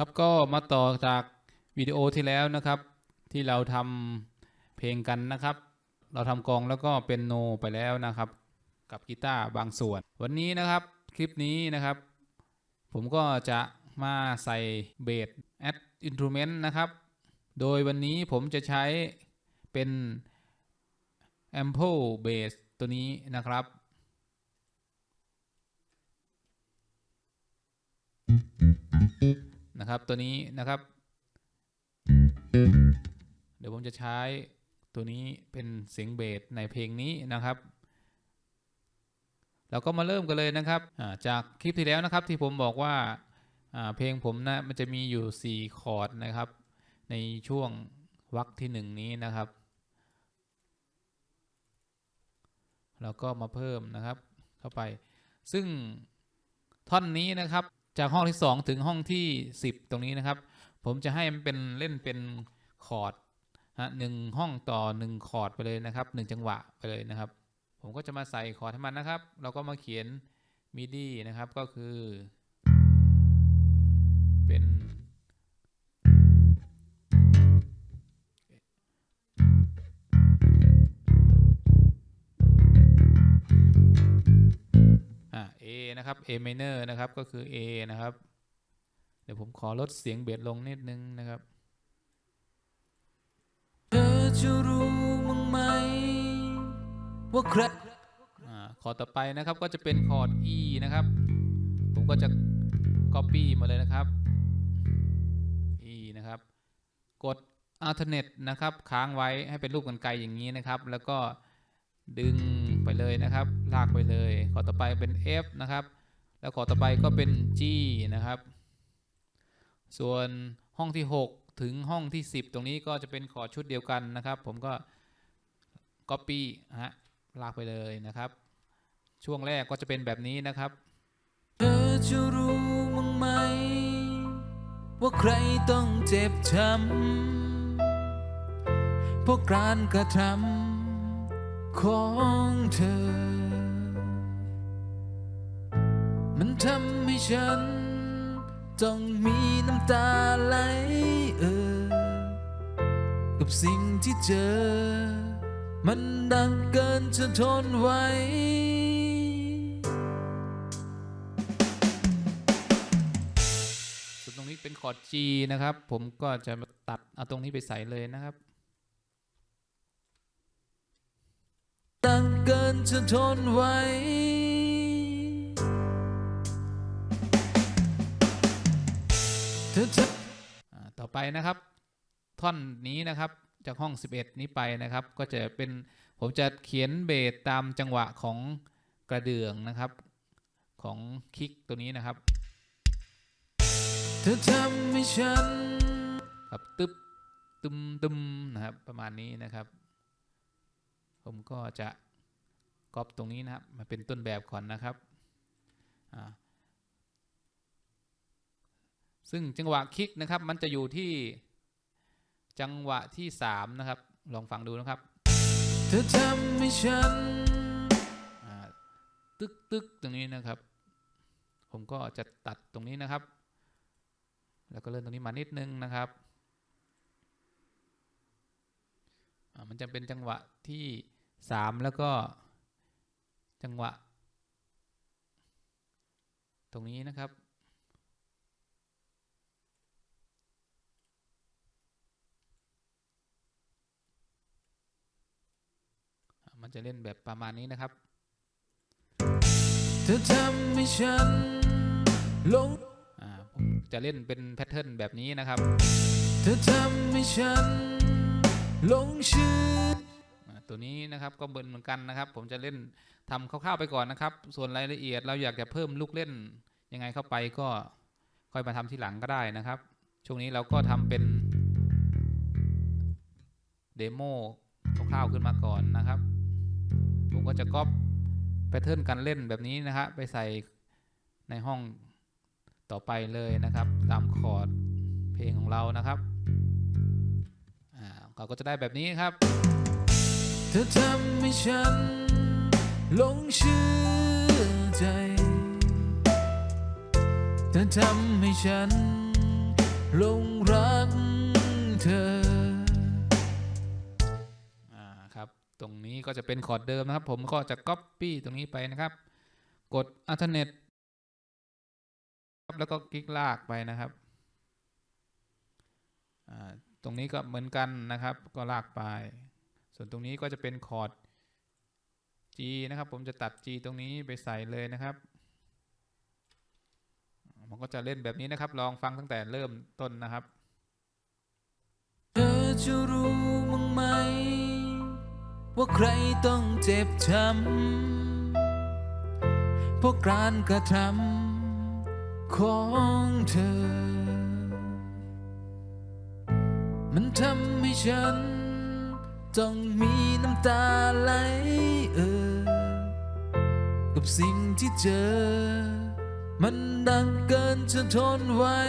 ครับก็มาต่อจากวิดีโอที่แล้วนะครับ ที่เราทำเพลงกันนะครับ เราทำกองแล้วก็เป็นโนไปแล้วนะครับ กับกีตาร์บางส่วน วันนี้นะครับคลิปนี้นะครับ ผมก็จะมาใส่เบส add instrument นะครับ โดยวันนี้ผมจะใช้เป็น ample bass ตัวนี้นะครับ นะครับตัวนี้นะครับ เดี๋ยวผมจะใช้ตัวนี้เป็นเสียงเบสในเพลงนี้นะครับเราก็มาเริ่มกันเลยนะครับจากคลิปที่แล้วนะครับที่ผมบอกว่าเพลงผมนะมันจะมีอยู่ 4 คอร์ดนะครับ ในช่วงวรรคที่ 1 นี้นะครับเราก็มาเพิ่มนะครับเข้าไป ซึ่งท่อนนี้นะครับ จากห้องที่2ถึงห้องที่10ตรงนี้นะครับ ผมจะให้มันเป็นเล่นเป็นคอร์ดฮะหนึ่งห้องต่อ1คอร์ดไปเลยนะครับ1จังหวะไปเลยนะครับ ผมก็จะมาใส่คอร์ดให้มันนะครับ เราก็มาเขียนมิดีนะครับก็คือ เป็น A minor นะครับก็คือ A นะครับ เดี๋ยวผมขอลดเสียงเบสลงนิดนึงนะครับเธอจะรู้มั้งไหมว่าใครอ่าคอร์ดต่อไปนะครับก็จะเป็นคอร์ด E นะครับ ผมก็จะ Copy มาเลยนะครับ E นะครับ กด Alternate นะครับ ค้างไว้ให้เป็นรูปกันไกลอย่างนี้นะครับ แล้วก็ดึงไปเลยนะครับ ลากไปเลยคอร์ดต่อไปเป็น F นะครับ แล้วคอต่อไปก็เป็น G นะครับ ส่วนห้องที่ 6 ถึงห้องที่ 10 ตรงนี้ก็จะเป็นคอชุดเดียวกันนะครับ ผมก็ Copy ฮะลากไปเลยนะครับ ช่วงแรกก็จะเป็นแบบนี้นะครับเธอจะรู้มั้งไหม ว่าใครต้องเจ็บช้ำเพราะการกระทำของเธอ มันทำให้ฉัน ต้องมีน้ำตาไหลเออ กับสิ่งที่เจอ มันดังเกินจะทนไว้ส่วนตรงนี้เป็นคอร์ด G นะครับ ผมก็จะมาตัดเอาตรงนี้ไปใส่เลยนะครับดังเกินจะทนไว้ ต่อไปนะครับ ท่อนนี้นะครับจากห้อง 11 นี้ไปนะครับ ก็จะเป็นผมจะเขียนเบสตามจังหวะของกระเดื่องนะครับ ของคิกตัวนี้นะครับเธอทำให้ฉันครับตึ๊บตึมตึมนะครับประมาณนี้นะครับ ผมก็จะก๊อปตรงนี้นะครับมาเป็นต้นแบบก่อนนะครับอ่า ซึ่งจังหวะคลิกนะครับ มันจะอยู่ที่จังหวะที่สามนะครับ ลองฟังดูนะครับเธอทำให้ฉันอ่าตึกตึกตรงนี้นะครับ ผมก็จะตัดตรงนี้นะครับ แล้วก็เลื่อนตรงนี้มานิดนึงนะครับอ่ามันจะเป็นจังหวะที่สามแล้วก็จังหวะ ตรงนี้นะครับ มันจะเล่นแบบประมาณนี้นะครับเธอทำให้ฉันหลงอ่าผมจะเล่นเป็นแพทเทิร์นแบบนี้นะครับเธอทำให้ฉันหลงเชื่ออ่าตัวนี้นะครับก็เบิร์นเหมือนกันนะครับ ผมจะเล่นทำคร่าวๆไปก่อนนะครับ ส่วนรายละเอียดเราอยากจะเพิ่มลูกเล่นยังไงเข้าไปก็ค่อยมาทำทีหลังก็ได้นะครับ ช่วงนี้เราก็ทำเป็นเดโมคร่าวๆขึ้นมาก่อนนะครับ ผมก็จะก๊อปแพทเทิร์นการเล่นแบบนี้นะฮะไปใส่ในห้องต่อไปเลยนะครับ ตามคอร์ดเพลงของเรานะครับเราก็จะได้แบบนี้ครับเธอทำให้ฉันหลงเชื่อใจเธอทำให้ฉันหลงรักเธอ ตรงนี้ก็จะเป็นคอร์ดเดิมนะครับ ผมก็จะ Copy ตรงนี้ไปนะครับ กด Alternate แล้วก็คลิกลากไปนะครับ ตรงนี้ก็เหมือนกันนะครับ ก็ลากไป ส่วนตรงนี้ก็จะเป็นคอร์ด G นะครับ ผมจะตัด G ตรงนี้ไปใส่เลยนะครับ มันก็จะเล่นแบบนี้นะครับ ลองฟังตั้งแต่เริ่มต้นนะครับ เธอจะรู้มั้งไหม ว่าใครต้องเจ็บช้ำเพราะการกระทำของเธอ มันทำให้ฉัน ต้องมีน้ำตาไหลเออ กับสิ่งที่เจอ มันดังเกินจะทนไว้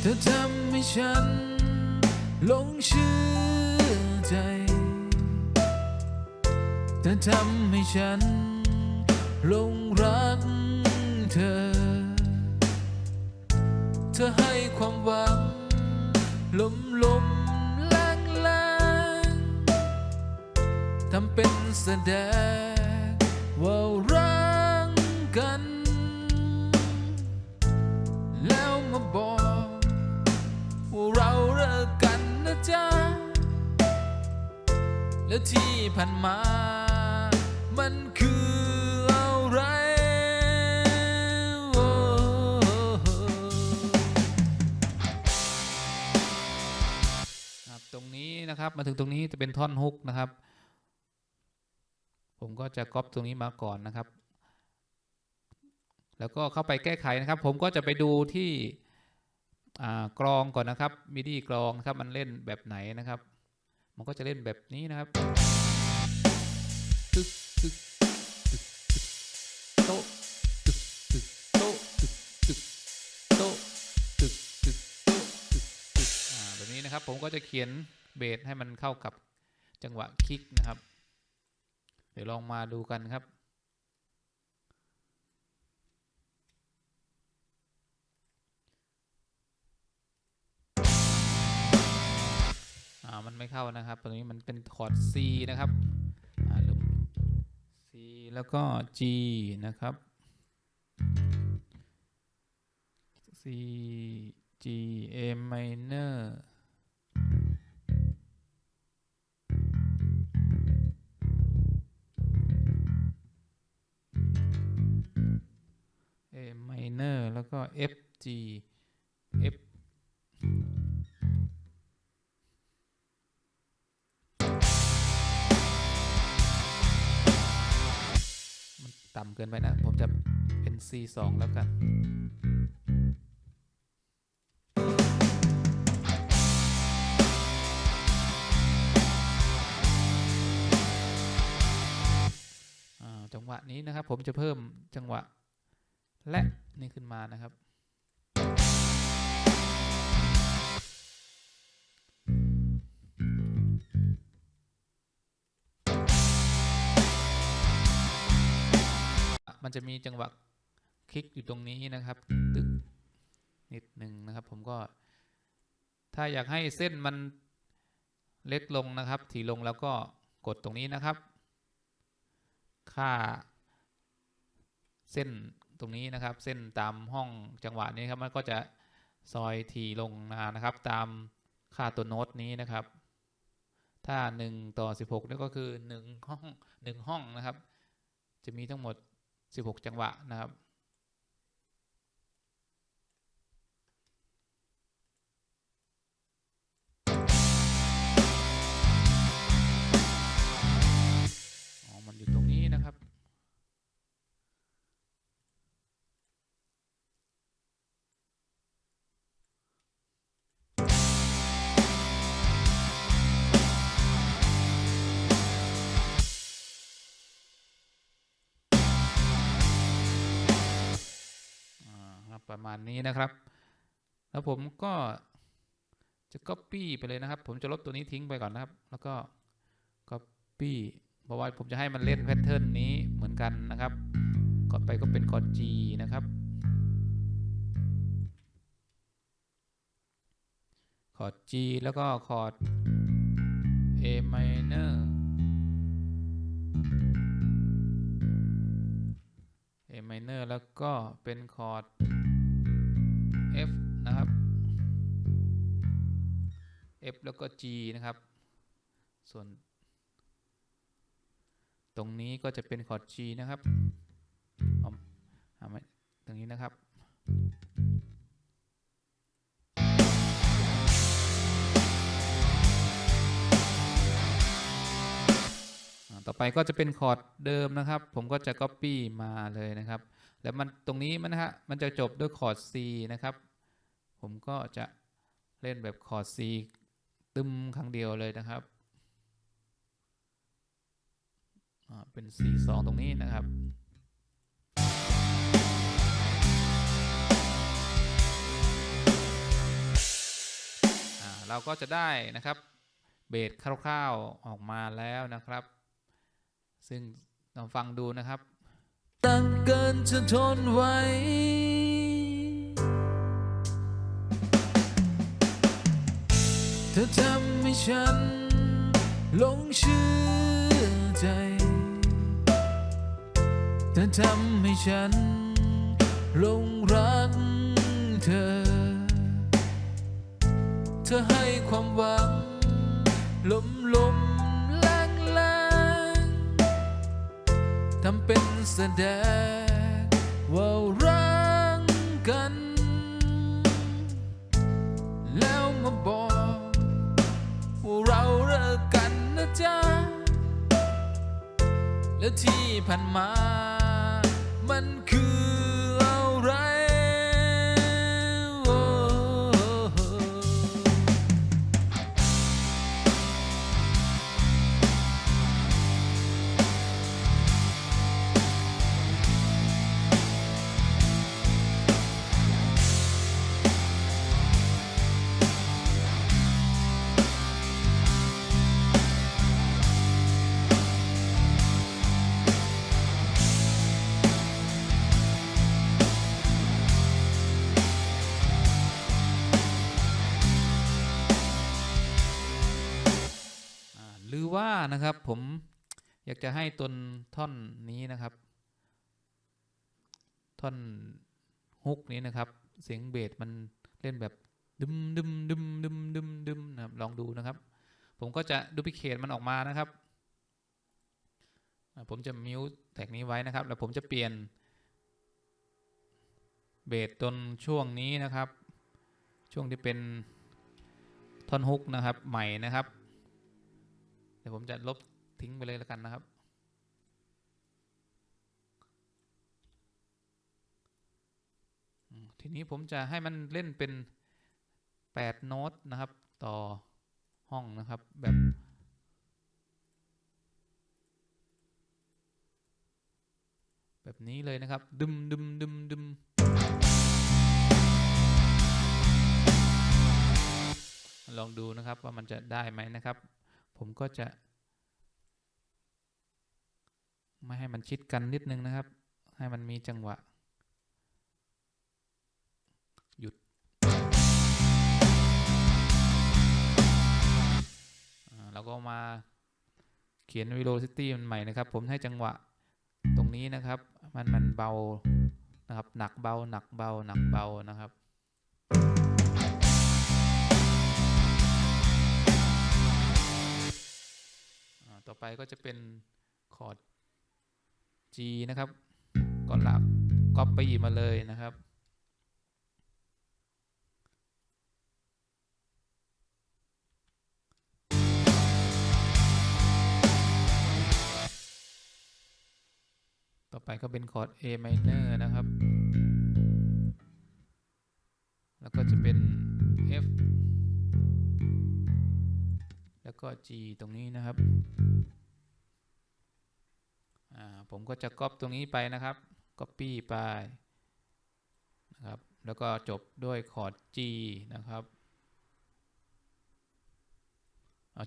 เธอทำ ฉันหลงเชื่อใจเธอทำให้ฉันหลงรักเธอ เธอให้ความหวังลมลมแรงแรงทำเป็นแสดงว่ารักกัน เราเลิกกันนะจ๊ะ และที่ผ่านมา มันคืออะไรโอ้ครับตรงนี้นะครับมาถึงตรงนี้จะเป็นท่อนฮุกนะครับ ผมก็จะก๊อปตรงนี้มาก่อนนะครับ แล้วก็เข้าไปแก้ไขนะครับ ผมก็จะไปดูที่ กรองก่อนนะครับมิดีกรองนะครับมันเล่นแบบไหนนะครับ มันก็จะเล่นแบบนี้นะครับตึกตึกตึกตึกโต๊ะตึกตึกโต๊ะตึกตึกโต๊ะตึกตึกโต๊ะตึกตึกอ่าแบบนี้นะครับ ผมก็จะเขียนเบสให้มันเข้ากับจังหวะคลิกนะครับ เดี๋ยวลองมาดูกันครับ มันไม่เข้านะครับตรงนี้มันเป็นคอร์ด C นะครับอ่าลง C แล้วก็ G นะครับ C G A minor A minor แล้วก็ F G F ต่ำเกินไปนะ ผมจะเป็น C2 แล้วกันอ่าจังหวะนี้นะครับ ผมจะเพิ่มจังหวะและนี่ขึ้นมานะครับ มันจะมีจังหวะคลิกอยู่ตรงนี้นะครับ ตึกนิดหนึ่งนะครับ ผมก็ ถ้าอยากให้เส้นมันเล็กลงนะครับ ถี่ลงแล้วก็กดตรงนี้นะครับ ค่า เส้นตรงนี้นะครับ เส้นตามห้องจังหวะนี้ครับ มันก็จะซอยทีลงมานะครับ ตามค่าตัวโน้ตนี้นะครับ ถ้า 1 ต่อ 16นี่ก็คือ 1 ห้อง 1 ห้องนะครับ จะมีทั้งหมด 16 จังหวะนะครับ ประมาณนี้นะครับ แล้วผมก็จะ copy ไปเลยนะครับ ผมจะลบตัวนี้ทิ้งไปก่อนนะครับ แล้วก็ copy เพราะว่าผมจะให้มันเล่นแพทเทิร์นนี้เหมือนกันนะครับอร์ดไปก็เป็นคอร์ด G นะครับคอร์ด G แล้วก็คอร์ด A minor A minor แล้วก็เป็นคอร์ด F นะครับ F แล้วก็ G นะครับ ส่วน ตรงนี้ก็จะเป็นคอร์ด G นะครับเอาเอามตรงนี้นะครับต่อไปก็จะเป็นคอร์ดเดิมนะครับ ผมก็จะ Copy มาเลยนะครับ แล้วมันตรงนี้มันนะฮะมันจะจบด้วยคอร์ด C นะครับ ผมก็จะเล่นแบบคอร์ด C ตึมครั้งเดียวเลยนะครับอ่าเป็น C 2 ตรงนี้นะครับอ่าเราก็จะได้นะครับเบสคร่าวๆออกมาแล้วนะครับ ซึ่งลองฟังดูนะครับ ตั้งเกินจะทนไว้เธอทำให้ฉันหลงเชื่อใจเธอทำให้ฉันหลงรักเธอ เธอให้ความหวังล้มลม ทำเป็นแสดงว่ารักกัน แล้วมาบอกว่าเราเลิกกันนะจ๊ะแล้วที่ผ่านมา รือว่านะครับผมอยากจะให้ต้นท่อนนี้นะครับ ท่อนฮุกนี้นะครับ เสียงเบสมันเล่นแบบดึมดึมดึมดึมดึมดึมนะครับลองดูนะครับ ผมก็จะดูพิเคทมันออกมานะครับ ผมจะมิวแท็กนี้ไว้นะครับ แล้วผมจะเปลี่ยนเบสต้นช่วงนี้นะครับ ช่วงที่เป็นท่อนฮุกนะครับใหม่นะครับ เดี๋ยวผมจะลบทิ้งไปเลยแล้วกันนะครับ ทีนี้ผมจะให้มันเล่นเป็น 8 โน้ตนะครับ ต่อห้องนะครับแบบแบบนี้เลยนะครับ ดึมดึมดึมดึมลองดูนะครับว่ามันจะได้ไหมนะครับ ผมก็จะ ไม่ให้มันชิดกันนิดนึงนะครับ ให้มันมีจังหวะ หยุดอ่าเราก็มาเขียน velocity มันใหม่นะครับ ผมให้จังหวะตรงนี้นะครับ มันมันเบานะครับ หนักเบาหนักเบาหนักเบานะครับ ไปก็จะเป็นคอร์ด G นะครับก่อนหลักก๊อปไปี้มาเลยนะครับ ต่อไปก็เป็นคอร์ด A minor นะครับ แล้วก็จะเป็น F แล้วก็ G ตรงนี้นะครับ ผมก็จะก๊อปตรงนี้ไปนะครับ Copy ไปนะครับ แล้วก็จบด้วยคอร์ด G นะครับ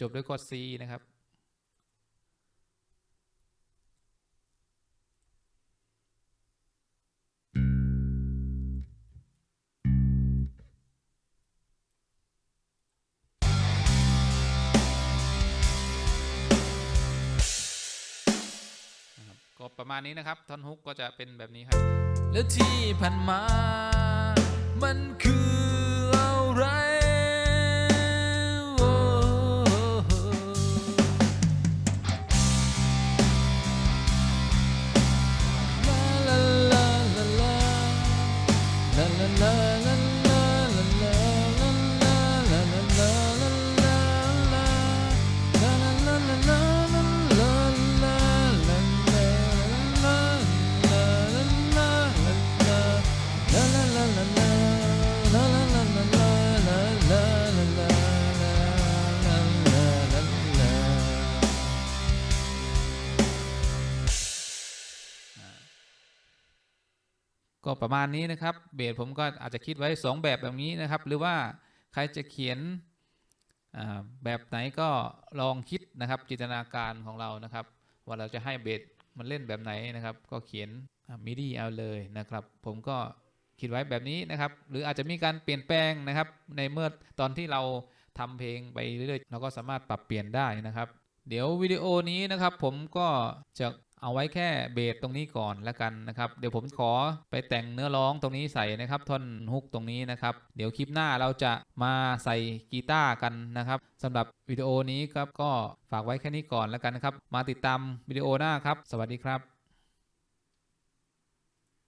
จบด้วยคอร์ด C นะครับ็ประมาณนี้นะครับท่อนฮุกก็จะเป็นแบบนี้ครับ แล้วที่ผ่านมา มันคือ ก็ประมาณนี้นะครับ เบสผมก็อาจจะคิดไว้ 2 แบบแบบนี้นะครับ หรือว่าใครจะเขียนแบบไหนก็ลองคิดนะครับจินตนาการของเรานะครับ ว่าเราจะให้เบสมันเล่นแบบไหนนะครับ ก็เขียนมิดีเอาเลยนะครับ ผมก็คิดไว้แบบนี้นะครับ หรืออาจจะมีการเปลี่ยนแปลงนะครับ ในเมื่อตอนที่เราทำเพลงไปเรื่อยๆเราก็สามารถปรับเปลี่ยนได้นะครับ เดี๋ยววิดีโอนี้นะครับ ผมก็จะ เอาไว้แค่เบสตรงนี้ก่อนแล้วกันนะครับ เดี๋ยวผมขอไปแต่งเนื้อร้องตรงนี้ใส่นะครับท่อนฮุกตรงนี้นะครับ เดี๋ยวคลิปหน้าเราจะมาใส่กีตาร์กันนะครับสำหรับวิดีโอนี้ครับก็ฝากไว้แค่นี้ก่อนแล้วกันนะครับ มาติดตามวิดีโอหน้าครับ สวัสดีครับ